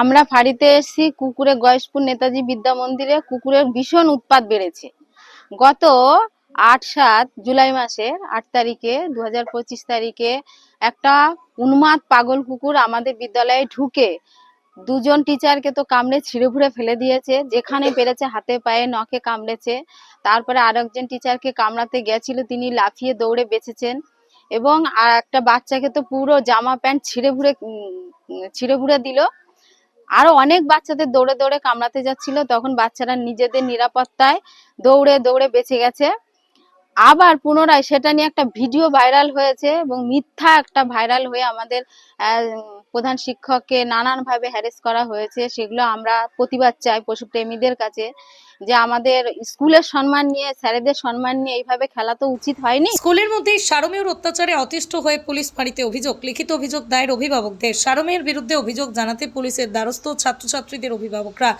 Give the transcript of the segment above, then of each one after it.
আমরা ফাঁড়িতে এসেছি, কুকুরে গয়েশপুর নেতাজি বিদ্যা মন্দিরে কুকুরের ভীষণ উৎপাত বেড়েছে। গত আট সাত জুলাই মাসের আট তারিখে দু হাজার পঁচিশ তারিখে একটা উন্মাদ পাগল কুকুর আমাদের বিদ্যালয়ে ঢুকে দুজন টিচারকে তো কামড়ে ছিঁড়ে ফুড়ে ফেলে দিয়েছে, যেখানে পেরেছে হাতে পায়ে, নখে কামড়েছে। তারপরে আরেকজন টিচারকে কামড়াতে গেছিল, তিনি লাফিয়ে দৌড়ে বেঁচেছেন এবং আর একটা বাচ্চাকে তো পুরো জামা প্যান্ট ছিঁড়ে ফুড়ে ছিঁড়ে ফুড়ে দিল। আরও অনেক বাচ্চাদের দৌড়ে দৌড়ে কামড়াতে যাচ্ছিল, তখন বাচ্চারা নিজেদের নিরাপত্তায় দৌড়ে দৌড়ে বেঁচে গেছে। আবার পুনরায় সেটা নিয়ে একটা ভিডিও ভাইরাল হয়েছে এবং মিথ্যা একটা ভাইরাল হয়ে আমাদের প্রধান শিক্ষককে নানান ভাবে হ্যারেস করা হয়েছে। সেগুলো আমরা প্রতিবাদ চাই পশুপ্রেমীদের কাছে যে আমাদের স্কুলের সম্মান নিয়ে, স্যারেদের সম্মান নিয়ে এইভাবে খেলা তো উচিত হয়নি। স্কুলের মধ্যেই সারমেয়র অত্যাচারে অতিষ্ঠ হয়ে পুলিশ ফাঁড়িতে অভিযোগ, লিখিত অভিযোগ দায়ের অভিভাবকদের। সারমেয়ের বিরুদ্ধে অভিযোগ জানাতে পুলিশের দ্বারস্থ ছাত্রছাত্রীদের অভিভাবকরা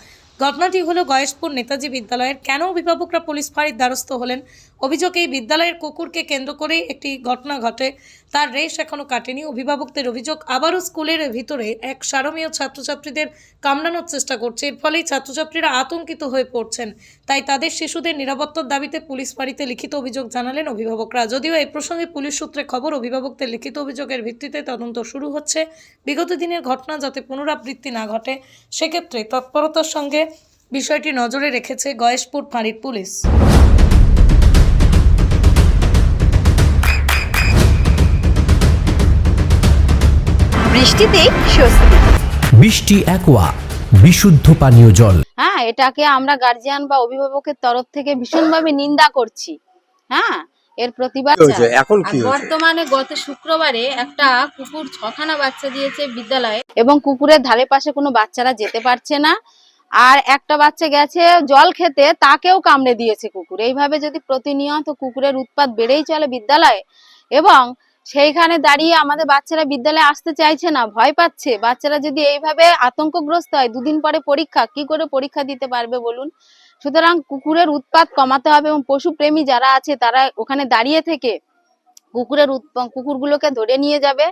ঘটনাটি হলো গয়েশপুর নেতাজি বিদ্যালয়ের। কেন অভিভাবকরা পুলিশ ফাঁড়ির দ্বারস্থ হলেন? অভিযোগ এই, বিদ্যালয়ের কুকুরকে কেন্দ্র করেই একটি ঘটনা ঘটে। তার রেশ এখনও কাটেনি। অভিভাবকদের অভিযোগ, আবারও স্কুলের ভিতরে এক সারমেয় ছাত্রছাত্রীদের কামড়ানোর চেষ্টা করছে। এর ফলেই ছাত্রছাত্রীরা আতঙ্কিত হয়ে পড়ছেন। তাই তাদের শিশুদের নিরাপত্তার দাবিতে পুলিশ ফাঁড়িতে লিখিত অভিযোগ জানালেন অভিভাবকরা। যদিও এই প্রসঙ্গে পুলিশ সূত্রে খবর, অভিভাবকদের লিখিত অভিযোগের ভিত্তিতে তদন্ত শুরু হচ্ছে। বিগত দিনের ঘটনা যাতে পুনরাবৃত্তি না ঘটে, সেক্ষেত্রে তৎপরতার সঙ্গে বিষয়টি নজরে রেখেছে গয়েশপুর ফাঁড়ির পুলিশ। বৃষ্টিতে স্বস্তি। বৃষ্টি অ্যাকোয়া বিশুদ্ধ পানীয় জল। হ্যাঁ এটাকে আমরা গার্জিয়ান বা অভিভাবকের তরফ থেকে ভীষণভাবে নিন্দা করছি। হ্যাঁ এর প্রতিবাদ এখন কি বর্তমানে গত শুক্রবারে একটা কুকুর ছখানা বাচ্চা দিয়েছে বিদ্যালয়ে। এবং কুকুরের ধারে পাশে কোনো বাচ্চারা যেতে পারছে না। আর একটা বাচ্চা গেছে জল খেতে, তাকেও কামড়ে দিয়েছে কুকুর। এইভাবে যদি প্রতিনিয়ত কুকুরের উৎপাত বেড়েই চলে বিদ্যালয়ে, এবং সেইখানে দাঁড়িয়ে আমাদের বাচ্চারা বিদ্যালয়ে আসতে চাইছে না, ভয় পাচ্ছে, বাচ্চারা যদি এইভাবে আতঙ্কগ্রস্ত হয়, দুদিন পরে পরীক্ষা, কি করে পরীক্ষা দিতে পারবে বলুন? সুতরাং কুকুরের উৎপাত কমাতে হবে, এবং পশুপ্রেমী যারা আছে, তারা ওখানে দাঁড়িয়ে থেকে কুকুরের কুকুরগুলোকে ধরে নিয়ে যাবে।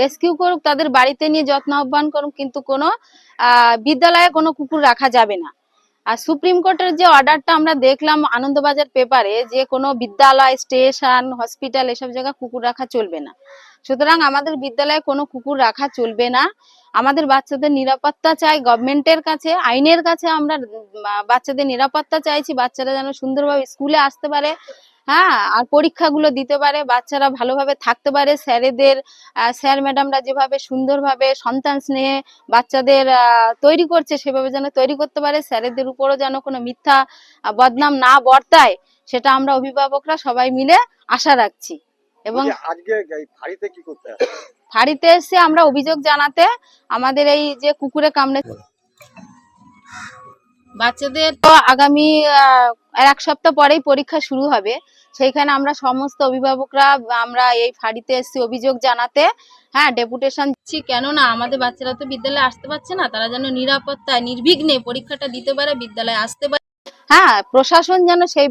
রেস্কিউ করুক, তাদের বাড়িতে নিয়ে যত্ন আহ্বান করুক, কিন্তু কোনো বিদ্যালয়ে কোনো কুকুর রাখা যাবে না। আর সুপ্রিম কোর্টের যে অর্ডারটা আমরা দেখলাম আনন্দবাজার পেপারে যে কোনো বিদ্যালয় স্টেশন হসপিটাল এসব জায়গায় কুকুর রাখা চলবে না। সুতরাং আমাদের বিদ্যালয়ে কোনো কুকুর রাখা চলবে না। আমাদের বাচ্চাদের নিরাপত্তা চাই গভর্নমেন্টের কাছে, আইনের কাছে আমরা বাচ্চাদের নিরাপত্তা চাইছি, বাচ্চারা যেন সুন্দরভাবে স্কুলে আসতে পারে। হ্যাঁ আর পরীক্ষাগুলো দিতে পারে বাচ্চারা ভালোভাবে থাকতে পারে। স্যারেদের স্যার ম্যাডামরা যেভাবে সুন্দরভাবে সন্তান স্নেহে বাচ্চাদের তৈরি করছে সেভাবে যেন তৈরি করতে পারে। স্যারেদের উপরও যেন কোনো মিথ্যা বদনাম না বর্তায় সেটা আমরা অভিভাবকরা সবাই মিলে আশা রাখছি। এবং আজকে ফাঁড়িতে কি করতে? ফাঁড়িতে এসে আমরা অভিযোগ জানাতে আমাদের এই যে কুকুরে কামড়ে বাচ্চাদের তো আগামী আহ, আর এক সপ্তাহ পরেই পরীক্ষা শুরু হবে। সেইখানে আমরা সমস্ত অভিভাবকরা আমরা এই ফাঁড়িতে এসেছি অভিযোগ জানাতে। হ্যাঁ ডেপুটেশন দিচ্ছি। কেননা আমাদের বাচ্চারা তো বিদ্যালয়ে আসতে পারছে না তারা যেন নিরাপত্তায় নির্বিঘ্নে পরীক্ষাটা দিতে পারে বিদ্যালয়ে আসতে পারে। হ্যাঁ প্রশাসন যেন সেই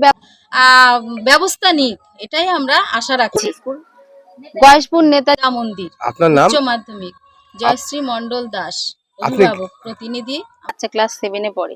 ব্যবস্থা নিক এটাই আমরা আশা রাখছি। বয়সপুর নেতা মন্দির আপনার নাম উচ্চ মাধ্যমিক। জয়শ্রী মন্ডল দাস অভিভাবক প্রতিনিধি। আচ্ছা ক্লাস সেভেনে পড়ে।